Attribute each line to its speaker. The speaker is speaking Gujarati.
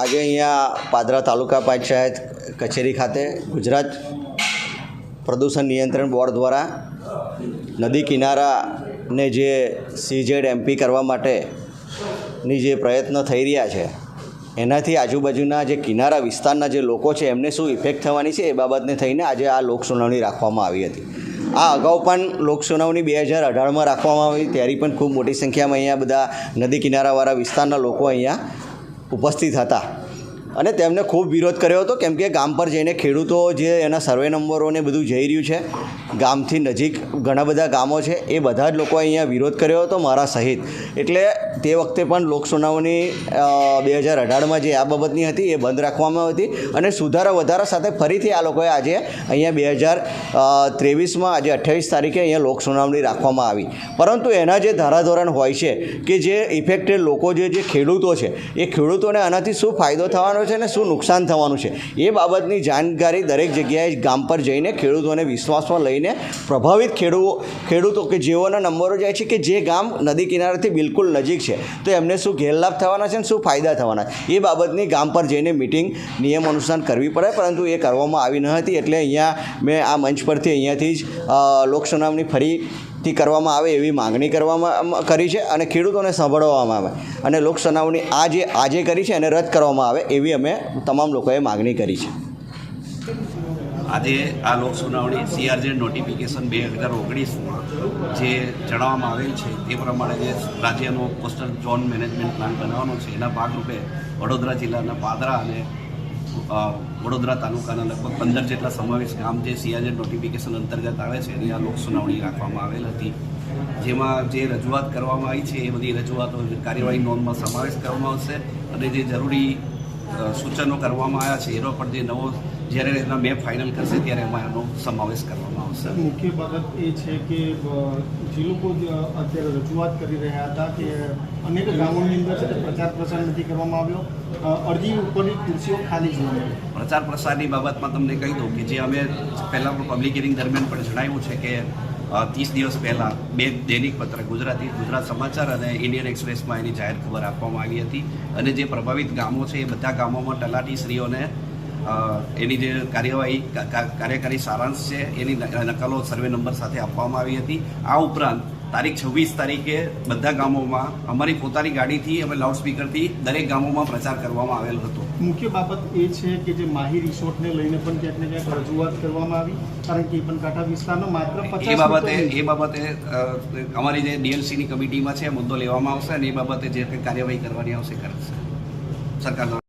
Speaker 1: આજે અહીંયા પાદરા તાલુકા પંચાયત કચેરી ખાતે ગુજરાત પ્રદૂષણ નિયંત્રણ બોર્ડ દ્વારા નદી કિનારાને જે સીઝેડ એમપી કરવા માટેની જે પ્રયત્નો થઈ રહ્યા છે, એનાથી આજુબાજુના જે કિનારા વિસ્તારના જે લોકો છે, એમને શું ઇફેક્ટ થવાની છે એ બાબતને થઈને આજે આ લોક સુનાવણી રાખવામાં આવી હતી. આ અગાઉ પણ લોક સુનાવણી બે હજાર અઢારમાં રાખવામાં આવી ત્યારે પણ ખૂબ મોટી સંખ્યામાં અહીંયા બધા નદી કિનારાવાળા વિસ્તારના લોકો અહીંયા ઉપસ્થિત હતા. અને તેમને ખૂબ વિરોધ કર્યો હતો, કેમ કે ગામ પર જઈને ખેડૂતો જે એના સર્વે નંબરોને બધું જઈ રહ્યું છે, ગામથી નજીક ઘણા બધા ગામો છે, એ બધા જ લોકોએ અહીંયા વિરોધ કર્યો હતો મારા સહિત. એટલે તે વખતે પણ લોકસુનાવણી બે હજાર અઢારમાં જે આ બાબતની હતી, એ બંધ રાખવામાં હતી અને સુધારા વધારા સાથે ફરીથી આ લોકોએ આજે અહીંયા બે હજાર ત્રેવીસમાં, આજે અઠ્યાવીસ તારીખે અહીંયા લોકસુનાવણી રાખવામાં આવી. પરંતુ એના જે ધારાધોરણ હોય છે કે જે ઇફેક્ટેડ લોકો જે જે ખેડૂતો છે, એ ખેડૂતોને આનાથી શું ફાયદો થવાનો છે અને શું નુકસાન થવાનું છે? એ બાબતની જાણકારી દરેક જગ્યાએ ગામ પર જઈને ખેડૂતોને વિશ્વાસમાં લઈને પ્રભાવિત ખેડૂતો ખેડૂતો કે જેઓના નંબરો જાય છે કે જે ગામ નદી કિનારાથી બિલકુલ નજીક છે, તો એમને શું ગેરલાભ થવાના છે અને શું ફાયદા થવાના? એ બાબતની ગામ પર જઈને મિટિંગ નિયમ અનુસાર કરવી પડે, પરંતુ એ કરવામાં આવી ન હતી એટલે અહીંયા મેં આ મંચ પરથી અહીંયાથી જ લોકસુનાવણી ફરી થી કરવામાં આવે એવી માગણી કરવામાં કરી છે અને ખેડૂતોને સાંભળવામાં આવે. અને લોક આ જે આજે કરી છે એને રદ કરવામાં આવે એવી અમે તમામ લોકોએ માગણી કરી છે.
Speaker 2: આજે આ લોક સુનાવણી સીઆરજેડ નોટિફિકેશન બે હજાર ઓગણીસમાં જે જણાવવામાં આવેલ છે તે પ્રમાણે જે રાજ્યનો કોસ્ટલ ઝોન મેનેજમેન્ટ પ્લાન બનાવવાનો છે, એના ભાગરૂપે વડોદરા જિલ્લાના પાદરા અને વડોદરા તાલુકાના લગભગ પંદર જેટલા સમાવેશ ગામ જે સીઆરજેડ નોટિફિકેશન અંતર્ગત આવે છે, એની આ લોક સુનાવણી રાખવામાં આવેલ હતી. જેમાં જે રજૂઆત કરવામાં આવી છે, એ બધી રજૂઆતો કાર્યવાહી નોંધમાં સમાવેશ કરવામાં આવશે અને જે જરૂરી સૂચનો કરવામાં આવ્યા છે એનો પણ જે નવો જ્યારે એના મેપ ફાઇનલ કરશે ત્યારે એમાં એનો સમાવેશ કરવામાં આવશે.
Speaker 3: મુખ્ય બાબત એ છે કે જે લોકો અત્યારે રજૂઆત કરી રહ્યા હતા કે અનેક ગામોની અંદર છે પ્રચાર પ્રસાર નથી કરવામાં આવ્યો. અરજી ઉપરની ખુરશીઓ ખાલી જોવા મળી.
Speaker 2: પ્રચાર પ્રસારની બાબતમાં તમને કહી દઉં કે જે અમે પહેલાં પબ્લિક હિયરિંગ દરમિયાન પણ જણાવ્યું છે કે ત્રીસ દિવસ પહેલાં બે દૈનિક પત્ર ગુજરાતી ગુજરાત સમાચાર અને ઇન્ડિયન એક્સપ્રેસમાં એની જાહેર ખબર આપવામાં આવી હતી. અને જે પ્રભાવિત ગામો છે એ બધા ગામોમાં તલાટીશ્રીઓને અ, એની જે કાર્યવાહી કાર્યકારી સારાંશ છે એની નકલો સર્વે નંબર સાથે આપવામાં આવી હતી. આ ઉપરાંત તારીખ છવ્વીસ તારીખે બધા ગામોમાં અમારી પોતાની ગાડીથી અમે લાઉડસ્પીકરથી દરેક ગામોમાં પ્રચાર કરવામાં આવેલ હતો.
Speaker 3: મુખ્ય બાબત એ છે કે જે માહી રિસોર્ટને લઈને પણ ક્યાંક ને ક્યાંક રજૂઆત કરવામાં આવી કારણ કે એ પણ કાંઠા વિસ્તારનો માત્ર
Speaker 2: એ બાબતે એ બાબતે અમારી જે ડીએલસીની કમિટીમાં છે મુદ્દો લેવામાં આવશે અને એ બાબતે જે કંઈ કાર્યવાહી કરવાની આવશે કરશે. સરકાર દ્વારા.